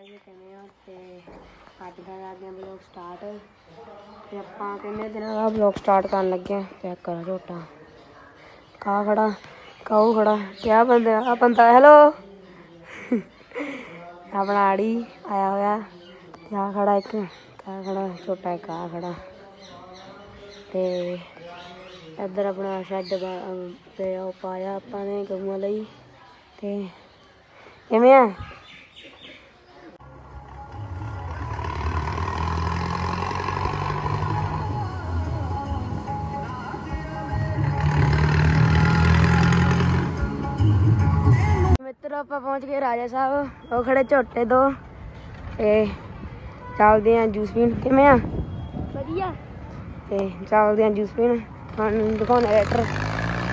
Guys ਕਿਵੇਂ ਹੋ ਤੇ ਅੱਜ ਦਾ ਕਰਦੇ ਹਾਂ ਵਲੌਗ ਸਟਾਰਟ ਤੇ ਆਪਾਂ ਕਿੰਨੇ ਦਿਨਾਂ ਦਾ ਵਲੌਗ ਸਟਾਰਟ ਕਰਨ ਲੱਗੇ ਆ। ਚੈੱਕ ਕਰੋ ਝੋਟਾ। ਕਾ ਖੜਾ ਕਾਉ ਖੜਾ। ਕਿਆ ਬੰਦਾ, ਆ ਬੰਦਾ ਹੈਲੋ ਆਪਣਾ ਆੜੀ ਆਇਆ ਹੋਇਆ। ਤੇ ਆ ਖੜਾ ਇੱਕ, ਕਾ ਖੜਾ ਛੋਟਾ ਇੱਕ, ਆ ਖੜਾ। ਤੇ ਇੱਧਰ ਆਪਣਾ ਸ਼ੈੱਡ ਤੇ ਉਹ ਪਾਇਆ ਆਪਾਂ ਨੇ ਗਊਆਂ ਲਈ। ਤੇ ਕਿਵੇਂ ਆ? ਮਿੱਤਰੋ ਆਪਾਂ ਪਹੁੰਚ ਗਏ ਰਾਜਾ ਸਾਹਿਬ ਉਹ ਖੜੇ ਝੋਟੇ ਦੋ ਤੇ ਚੱਲਦੇ ਆਂ ਜੂਸ ਪੀਣ। ਕਿਵੇਂ ਆ? ਵਧੀਆ। ਤੇ ਚੱਲਦੇ ਆਂ ਜੂਸ ਪੀਣ। ਤੁਹਾਨੂੰ ਦਿਖਾਉਣਾ ਰੈਟਰ।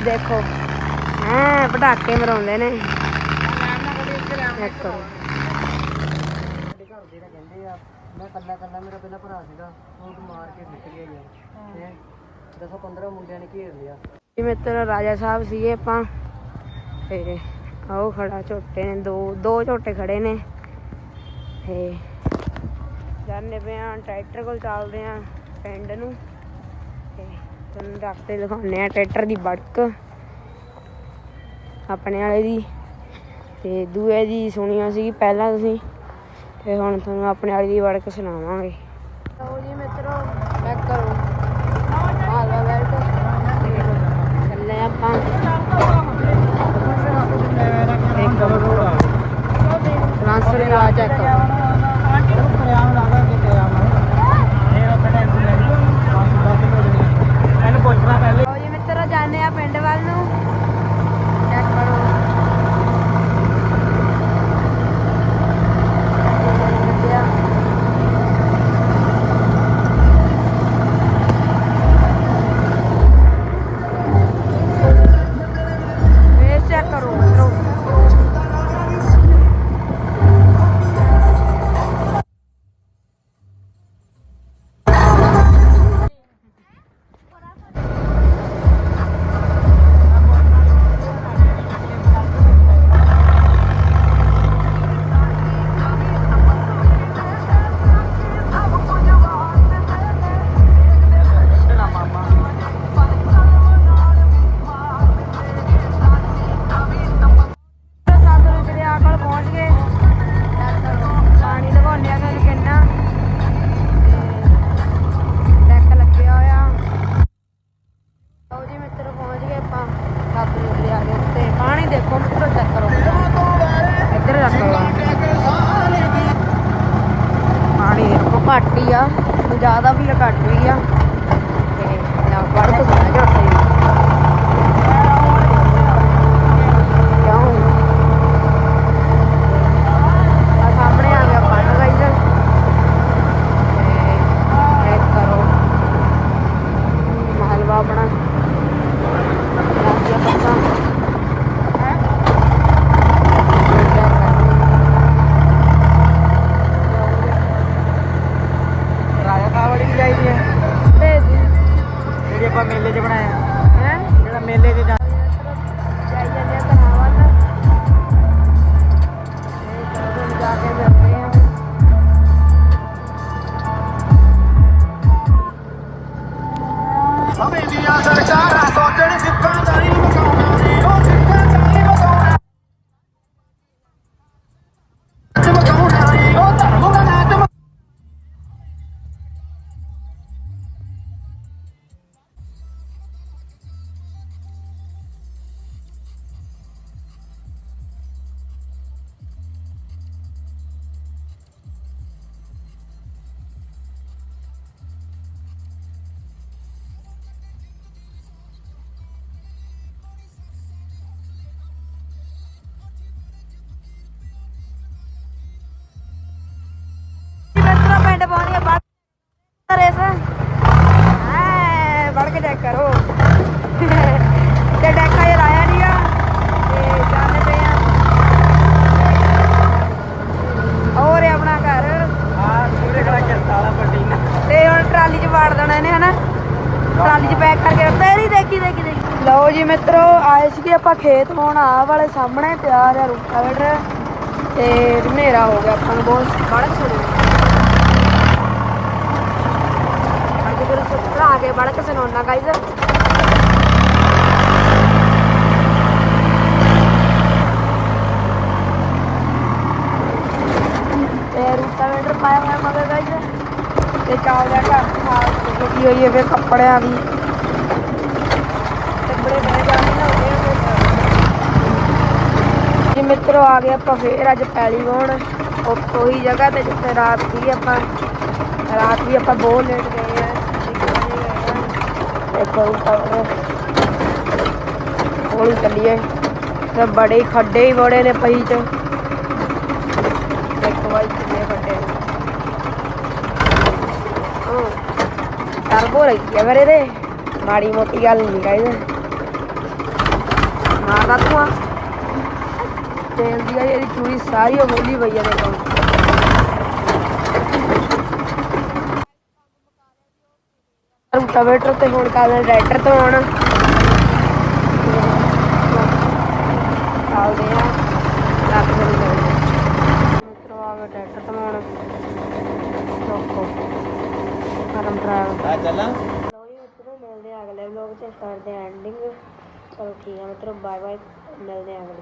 ਦੇਖੋ। ਹਾਂ ਪਟਾਕੇ ਮਰਾਉਂਦੇ ਨੇ। ਮੈਂ ਕੱਲਾ ਕੱਲਾ ਮੇਰਾ ਪਹਿਲਾ ਭਰਾ ਸੀਗਾ ਉਹ ਮਾਰ ਕੇ ਸੁੱਟ ਗਿਆ ਯਾਰ। ਤੇ ਦਸੋ 15 ਮੁੰਡਿਆਂ ਨੇ ਘੇਰ ਲਿਆ। ਜੀ ਮਿੱਤਰ ਰਾਜਾ ਸਾਹਿਬ ਸੀਗੇ ਆਪਾਂ। ਤੇ ਉਹ ਖੜਾ ਝੋਟੇ ਨੇ, ਦੋ ਦੋ ਝੋਟੇ ਖੜੇ ਨੇ। ਤੇ ਜਾਂਦੇ ਪਏ ਆ ਟਰੈਕਟਰ ਕੋਲ ਚੱਲਦੇ ਆ ਪਿੰਡ ਨੂੰ। ਤੇ ਤੁਹਾਨੂੰ ਰਸਤੇ ਦਿਖਾਉਂਦੇ ਆ ਟਰੈਕਟਰ ਦੀ ਬੜਕ, ਆਪਣੇ ਵਾਲੇ ਦੀ। ਤੇ ਦੂਏ ਦੀ ਸੁਣੀਆਂ ਸੀ ਪਹਿਲਾਂ ਤੁਸੀਂ, ਤੇ ਹੁਣ ਤੁਹਾਨੂੰ ਆਪਣੇ ਵਾਲੀ ਦੀ ਵੜਕ ਸੁਣਾਵਾਂਗੇ। ਲਓ ਜੀ ਮਿੱਤਰੋ ਚੈੱਕ ਕਰੋ Deco. ਘੱਟ ਹੀ ਆ ਜ਼ਿਆਦਾ ਵੀ ਆ ਘੱਟ ਵੀ ਆ। ਤੇ ਨਾ ਵੜ ਕੇ ਸੁਣਾ ਸਮੇਂ ਦੀਆਂ ਸਰਕਾਰਾਂ ਸੋਚਣ ਸਿੱਖਾਂ। ਤੇਰੀ ਦੇਖੀ ਦੇਖੀ ਦੇਖੀ। ਲਓ ਜੀ ਮਿੱਤਰੋ, ਆਏ ਸੀਗੇ ਆਪਾਂ ਖੇਤ ਹੁਣ, ਆਹ ਵਾਲੇ ਸਾਹਮਣੇ ਤਿਆਰ ਆ ਰੂਟਾਵੇਟਰ ਤੇ ਹਨੇਰਾ ਹੋ ਗਿਆ ਆਪਾਂ ਨੂੰ ਬਹੁਤ, ਬੜਾ ਸੁਣਿਆ ਅੱਜ ਫਿਰ ਸੁੱਤਰਾ ਆ ਕੇ ਬੜਾ ਸੁਣਾਉਣਾ ਗਾਈਜ਼ ਤੇ ਰੂਟਾਵੇਟਰ ਪਾਇਆ ਹੋਇਆ ਮਗਰ ਗਾਈਜ਼ ਤੇ ਚਾਲ ਦਾ ਘਰ ਖਾਲ ਲੱਗੀ ਹੋਈ ਹੈ ਫਿਰ ਕੱਪੜਿਆਂ ਦੀ ਤੇ ਬੜੇ ਬੜੇ ਜਾਣੇ ਨਾ ਹੋ ਗਏ ਜੀ ਮਿੱਤਰੋ, ਆ ਗਏ ਆਪਾਂ ਫੇਰ ਅੱਜ ਪੈਲੀ ਵਾਹੁਣ ਉਹ ਉਹੀ ਜਗ੍ਹਾ ਤੇ ਜਿੱਥੇ ਰਾਤ ਸੀ ਆਪਾਂ ਰਾਤ ਵੀ ਆਪਾਂ ਬਹੁਤ ਲੇਟ ਗਏ ਆ। ਇੱਕ ਦੇਖੋ ਹੌਲੀ ਚੱਲੀਏ। ਤੇ ਬੜੇ ਖੱਡੇ ਹੀ ਬੜੇ ਨੇ ਪਈ ਚ। ਦੇਖੋ ਬਾਈ ਕਿੰਨੇ ਖੱਡੇ। ਟਰਬੋ ਲੱਗੀ ਆ ਮੇਰੇ ਦੇ ਮਾੜੀ ਮੋਟੀ ਗੱਲ ਨਹੀਂ ਕਾਇਦੇ ਮਾਰਦਾ ਤੂੰ ਆ? ਤੇਲ ਦੀ ਆ ਜਿਹੜੀ ਚੂੜੀ ਸਾਰੀ ਉਹ ਖੋਲੀ ਪਈ ਆ ਦੇਖੋ ਰੂਟਾਵੇਟਰ ਤੇ ਹੁਣ ਕਾਹਦੇ ਟਰੈਕਟਰ ਤੋਂ ਆਉਣ। ਚੱਲਦੇ ਆ। ਲੱਗ ਲੱਗਦੇ ਮਿੱਤਰੋ ਆ ਗਏ ਟਰੈਕਟਰ ਤੋਂ ਆਉਣ। ਦੇਖੋ ਕਰਮ ਡਰਾਈਵ ਆ ਚੱਲਾਂ। ਲੋ ਜੀ ਮਿੱਤਰੋ ਮਿਲਦੇ ਆ ਅਗਲੇ ਵਲੋਗ ਚ। ਕਰਦੇ ਐਂਡਿੰਗ ਚਲੋ ਠੀਕ ਆ ਮਿੱਤਰੋ ਬਾਏ ਬਾਏ ਮਿਲਦੇ ਆ ਅਗਲੇ